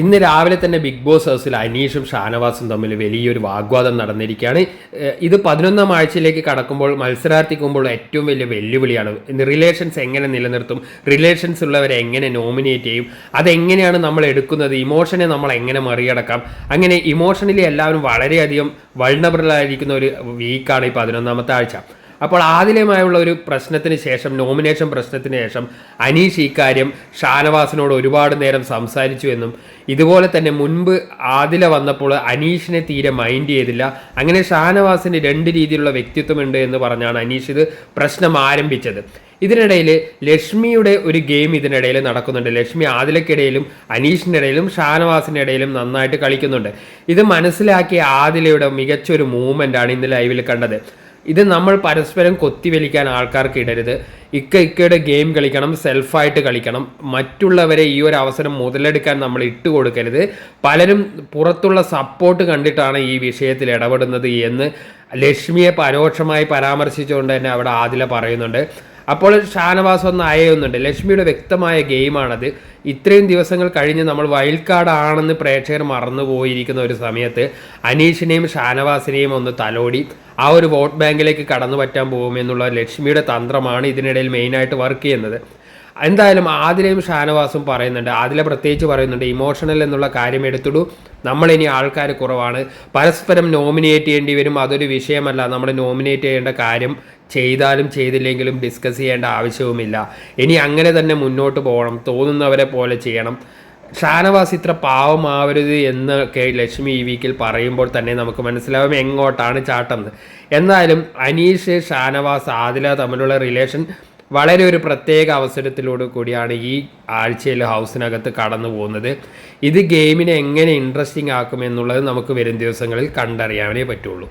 ഇന്ന് രാവിലെ തന്നെ ബിഗ് ബോസ് ഹൗസിൽ അനീഷും ഷാനവാസും തമ്മിൽ വലിയൊരു വാഗ്വാദം നടന്നിരിക്കുകയാണ്. ഇത് പതിനൊന്നാം ആഴ്ചയിലേക്ക് കടക്കുമ്പോൾ മത്സരാർത്ഥിക്കുമ്പോൾ ഏറ്റവും വലിയ വെല്ലുവിളിയാണ്. റിലേഷൻസ് എങ്ങനെ നിലനിർത്തും? റിലേഷൻസ് ഉള്ളവരെ എങ്ങനെ നോമിനേറ്റ് ചെയ്യും? അതെങ്ങനെയാണ് നമ്മൾ എടുക്കുന്നത്? ഇമോഷനെ നമ്മൾ എങ്ങനെ മറികടക്കാം? അങ്ങനെ ഇമോഷണലി എല്ലാവരും വളരെയധികം വൾണബിളായിരിക്കുന്ന ഒരു വീക്കാണ് ഈ പതിനൊന്നാമത്തെ ആഴ്ച. അപ്പോൾ ആദ്യമായുള്ള ഒരു പ്രശ്നത്തിന് ശേഷം നോമിനേഷൻ പ്രശ്നത്തിന് ശേഷം അനീഷ് ഇക്കാര്യം ഷാനവാസിനോട് ഒരുപാട് നേരം സംസാരിച്ചു എന്നും ഇതുപോലെ തന്നെ മുൻപ് ആദില വന്നപ്പോൾ അനീഷിനെ തീരെ മൈൻഡ് ചെയ്തില്ല. അങ്ങനെ ഷാനവാസിന് രണ്ട് രീതിയിലുള്ള വ്യക്തിത്വമുണ്ട് എന്ന് പറഞ്ഞാണ് അനീഷ് ഇത് പ്രശ്നം ആരംഭിച്ചത്. ഇതിനിടയിൽ ലക്ഷ്മിയുടെ ഒരു ഗെയിം ഇതിനിടയിൽ നടക്കുന്നുണ്ട്. ലക്ഷ്മി ആദിലക്കിടയിലും ഷാനവാസിന്റെ ഇടയിലും നന്നായിട്ട് കളിക്കുന്നുണ്ട്. ഇത് മനസ്സിലാക്കിയ ആദിലയുടെ മികച്ചൊരു മൂവ്മെന്റ് ആണ് ഇന്ന് ലൈവിൽ കണ്ടത്. ഇത് നമ്മൾ പരസ്പരം കൊത്തിവലിക്കാൻ ആൾക്കാർക്ക് ഇടരുത്. ഇക്ക ഇക്കയുടെ ഗെയിം കളിക്കണം സെൽഫായിട്ട് കളിക്കണം. മറ്റുള്ളവരെ ഈ ഒരു അവസരം മുതലെടുക്കാൻ നമ്മൾ ഇട്ട് കൊടുക്കരുത്. പലരും പുറത്തുള്ള സപ്പോർട്ട് കണ്ടിട്ടാണ് ഈ വിഷയത്തിൽ ഇടപെടുന്നത് എന്ന് ലക്ഷ്മിയെ പരോക്ഷമായി പരാമർശിച്ചുകൊണ്ട് തന്നെ അവിടെ ആദില പറയുന്നുണ്ട്. അപ്പോൾ ഷാനവാസ് ഒന്ന് അയയുന്നുണ്ട്. ലക്ഷ്മിയുടെ വ്യക്തമായ ഗെയിമാണത്. ഇത്രയും ദിവസങ്ങൾ കഴിഞ്ഞ് നമ്മൾ വൈൽഡ് കാർഡ് ആണെന്ന് പ്രേക്ഷകർ മറന്നുപോയിരിക്കുന്ന ഒരു സമയത്ത് അനീഷിനെയും ഷാനവാസിനെയും ഒന്ന് തലോടി. ആ ഒരു വോട്ട് ബാങ്കിലേക്ക് കടന്നു പറ്റാൻ പോകുമെന്നുള്ള ലക്ഷ്മിയുടെ തന്ത്രമാണ് ഇതിനിടയിൽ മെയിനായിട്ട് വർക്ക് ചെയ്യുന്നത്. എന്തായാലും ആദിലയും ഷാനവാസും പറയുന്നുണ്ട് ആദില പ്രത്യേകിച്ച് പറയുന്നുണ്ട് ഇമോഷണൽ എന്നുള്ള കാര്യം എടുത്തിടൂ. നമ്മളിനി ആൾക്കാർ കുറവാണ്. പരസ്പരം നോമിനേറ്റ് ചെയ്യേണ്ടി വരും. അതൊരു വിഷയമല്ല. നമ്മൾ നോമിനേറ്റ് ചെയ്യേണ്ട കാര്യം ചെയ്താലും ചെയ്തില്ലെങ്കിലും ഡിസ്കസ് ചെയ്യേണ്ട ആവശ്യവുമില്ല. ഇനി അങ്ങനെ തന്നെ മുന്നോട്ട് പോകണം. തോന്നുന്നവരെ പോലെ ചെയ്യണം. ഷാനവാസ് ഇത്ര പാവമാവരുത് എന്ന് കെ ലക്ഷ്മി ഈ വീക്കിൽ പറയുമ്പോൾ തന്നെ നമുക്ക് മനസ്സിലാവും എങ്ങോട്ടാണ് ചാട്ടെന്ന് എന്നാലും അനീഷ് ഷാനവാസ് ആദില തമ്മിലുള്ള റിലേഷൻ വളരെ ഒരു പ്രത്യേക അവസരത്തിലൂടെ കൂടിയാണ് ഈ ആഴ്ചയിൽ ഹൗസിനകത്ത് കടന്നു പോകുന്നത്. ഇത് ഗെയിമിനെ എങ്ങനെ ഇൻട്രസ്റ്റിംഗ് ആക്കും എന്നുള്ളത് നമുക്ക് വരും ദിവസങ്ങളിൽ കണ്ടറിയാനേ പറ്റുള്ളൂ.